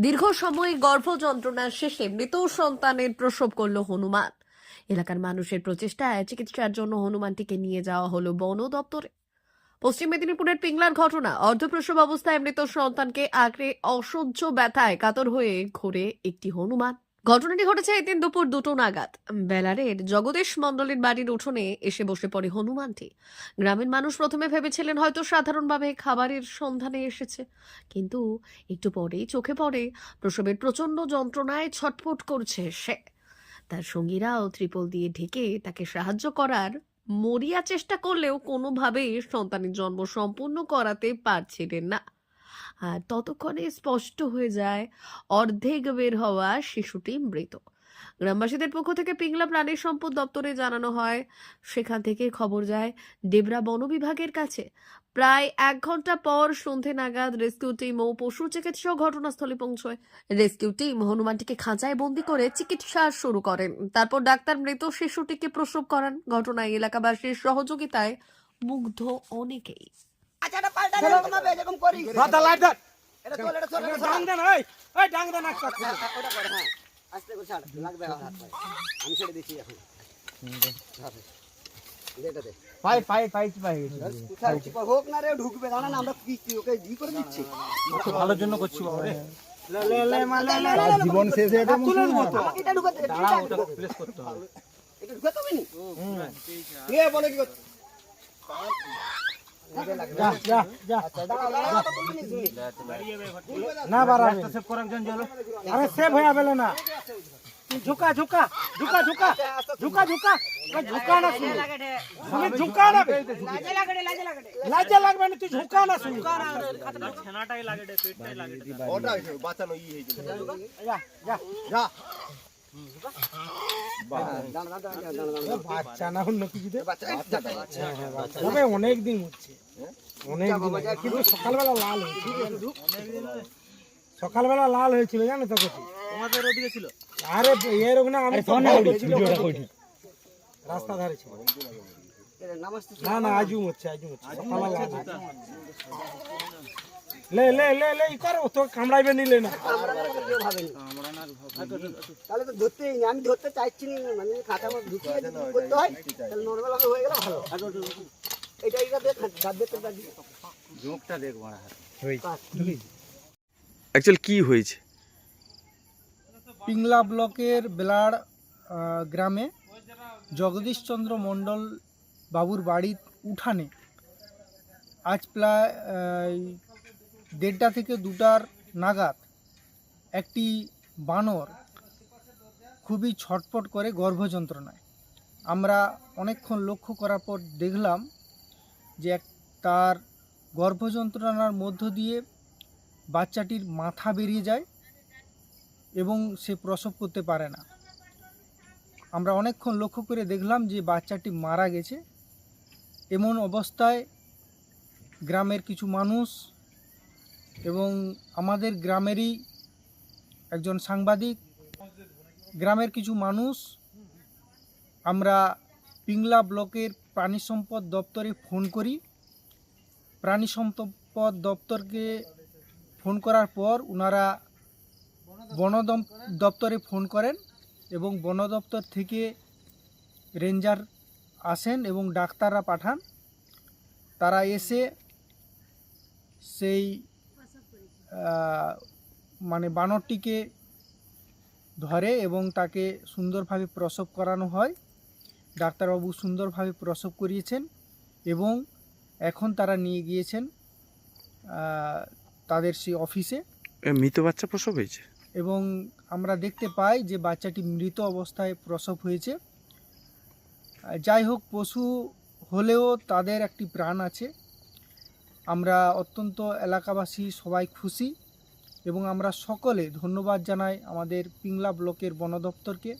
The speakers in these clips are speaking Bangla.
দীর্ঘ সময় গর্ভ যন্ত্রণার শেষে মৃত সন্তানের প্রসব করল হনুমান। এলাকার মানুষের প্রচেষ্টায় চিকিৎসার জন্য হনুমানটিকে নিয়ে যাওয়া হলো বন দপ্তরে। পশ্চিম মেদিনীপুরের পিংলার ঘটনা, অর্ধপ্রসব অবস্থায় মৃত সন্তানকে আঁকড়ে অসহ্য ব্যথায় কাতর হয়ে ঘোরে একটি হনুমান। ঘটনাটি ঘটেছে এদিন দুপুর দুটো নাগাদ। বেলারের জগদীশ মণ্ডলের বাড়ির উঠোনে এসে বসে পড়ে হনুমানটি। গ্রামের মানুষ প্রথমে ভেবেছিলেন হয়তো সাধারণভাবে খাবারের সন্ধানে এসেছে। কিন্তু একটু পরেই চোখে পড়ে প্রসবের প্রচণ্ড যন্ত্রণায় ছটফট করছে সে। তার সঙ্গীরাও ত্রিপল দিয়ে ঢেকে তাকে সাহায্য করার মরিয়া চেষ্টা করলেও কোনোভাবেই সন্তানের জন্ম সম্পূর্ণ করাতে পারছিলেন না। ততক্ষণে স্পষ্ট হয়ে যায়, অর্ধেক বের হওয়া শিশুটি মৃত। গ্রামবাসীদের পক্ষ থেকে পিংলা প্রাণী সম্পদ দপ্তরে জানানো হয়। সেখান থেকে খবর যায় ডেবরা বন বিভাগের কাছে। প্রায় এক ঘণ্টা পর সন্ধে নাগাদ রেস্কিউ টিম ও পশু চিকিৎসক ঘটনাস্থলে পৌঁছয়। রেস্কিউ টিম হনুমানটিকে খাঁচায় বন্দি করে চিকিৎসা শুরু করেন। তারপর ডাক্তার মৃত শিশুটিকে প্রসব করান। ঘটনায় এলাকাবাসীর সহযোগিতায় মুগ্ধ অনেকেই। আচ্ছা পাল্টা না এরকম এরকম করিস। মাথা লাইট দেন এটা চল এটা চল ডাং দেন ওই ওই ডাং দেন একটা ওটা কর হ্যাঁ। আস্তে করে ছাড় লাগবে হাত পায়ে। আমি ছেড়ে দিচ্ছি এখন। হাতে। দে এটা দে। পাই পাই পাই পাই। কোথায় হোক না রে ঢুকবে না আমরা কি কি ওকে করে দিচ্ছি। ভালোর জন্য করছি বাবা রে। লে লে লে মা লে লে জীবন শেষ হয়ে এটা তুলে দেবো তো। আমাকে এটা ঢুকাতে এটা ওটা প্লেস করতে হবে। এটা ঢুকাতে হবে নি? হুম। বলে কি করতে যা যা যা দাঁড়া দাঁড়া তো বলবি নি শুনি না বাড়াবে সেভ করে একজন চলো আরে সেভ হয়ে যাবে না তুই ঝুকা ঝুকা ঝুকা ঝুকা ঝুকা ঝুকা ওই ঝুকা না শুনি তুমি ঝুকা না বে। লাজে লাগবে না তুই ঝুকা না শুনি ওটা হয়েছে, বাঁচানো ই হয়েছে যা যা যা দাঁড়া দাঁড়া দাঁড়া দাঁড়া দাঁড়া বাচ্চা না অন্য কিছু দে বাচ্চা এই বাচ্চা তবে অনেক দিন হচ্ছে। অনেক দিন কিন্তু সকালবেলা লাল হয়েছিল সকালবেলা লাল হয়েছিল জানো তো কিছু তোমাদের ওদিকে ছিল আরে এরকম না আমি রাস্তা ধারে ছিল। না না আজুম হচ্ছে আজুম হচ্ছে। লে লে লে লে ই করো তো কামড়াইবে নিলে না। তাহলে তো ধরতেই নি আমি ধরতে চাইছি না মানে খাতা আমার ঢুকিয়ে যদি করতে হয় তাহলে নর্মাল হয়ে গেলে ভালো। এটা এটা দেখ দাঁত দেখতে দিয়ে। অ্যাকচুয়ালি কি হয়েছে? পিংলা ব্লকের বেলার গ্রামে জগদীশচন্দ্র মণ্ডল বাবুর বাড়ির উঠানে। আজ প্রায় দেড়টা থেকে দুটার নাগাদ একটি বানর খুবই ছটপট করে গর্ভযন্ত্রণায়। আমরা অনেকক্ষণ লক্ষ্য করার পর দেখলাম যে এক, তার গর্ভযন্ত্রণার মধ্য দিয়ে বাচ্চাটির মাথা বেরিয়ে যায় এবং সে প্রসব করতে পারে না। আমরা অনেকক্ষণ লক্ষ্য করে দেখলাম যে বাচ্চাটি মারা গেছে। এমন অবস্থায় গ্রামের কিছু মানুষ এবং আমাদের গ্রামেরই একজন সাংবাদিক। গ্রামের কিছু মানুষ আমরা পিংলা ব্লকের প্রাণী সম্পদ দপ্তরে ফোন করি। প্রাণী সম্পদ দপ্তরকে ফোন করার পর ওনারা বন দপ্তরে ফোন করেন এবং বন দপ্তর থেকে রেঞ্জার আসেন এবং ডাক্তাররা পাঠান। তারা এসে সেই মানে বানরটিকে ধরে এবং তাকে সুন্দরভাবে প্রসব করানো হয়। ডাক্তারবাবু সুন্দরভাবে প্রসব করিয়েছেন এবং এখন তারা নিয়ে গিয়েছেন তাদের সেই অফিসে। মৃত বাচ্চা প্রসব হয়েছে? এবং আমরা দেখতে পাই যে বাচ্চাটি মৃত অবস্থায় প্রসব হয়েছে। যাই হোক, পশু হলেও তাদের একটি প্রাণ আছে। আমরা অত্যন্ত এলাকাবাসী, সবাই খুশি এবং আমরা সকলে ধন্যবাদ জানাই আমাদের পিংলা ব্লকের বন দপ্তরকে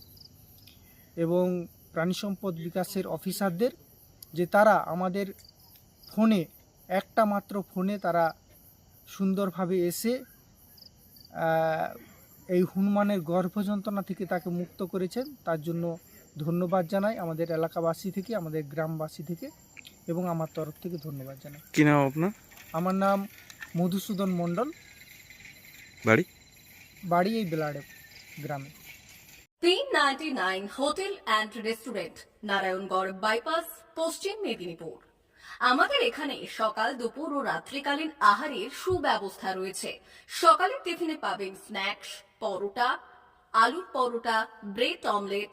এবং প্রাণী সম্পদ বিকাশের অফিসারদের যে তারা আমাদের ফোনে, একটা মাত্র ফোনে তারা সুন্দরভাবে এসে এই হনুমানের গর্ভযন্ত্রণা থেকে তাকে মুক্ত করেছেন। তার জন্য ধন্যবাদ জানাই আমাদের এলাকাবাসী থেকে আমাদের গ্রামবাসী থেকে এবং আমার তরফ থেকে ধন্যবাদ জানাই। কি নাম আপনার? আমার নাম মধুসূদন মণ্ডল। বাড়ি? বাড়ি এই বেলাড়ে গ্রামে। তিন ninety nine hotel and restaurant Narayangarh bypass Paschim Medinipur. আমাদের এখানে সকাল দুপুর ও রাত্রিকালীন আহারের সুব্যবস্থা রয়েছে। সকালের টিফিনে পাবেন স্ন্যাক্স পরোটা আলুর paratha bread omelette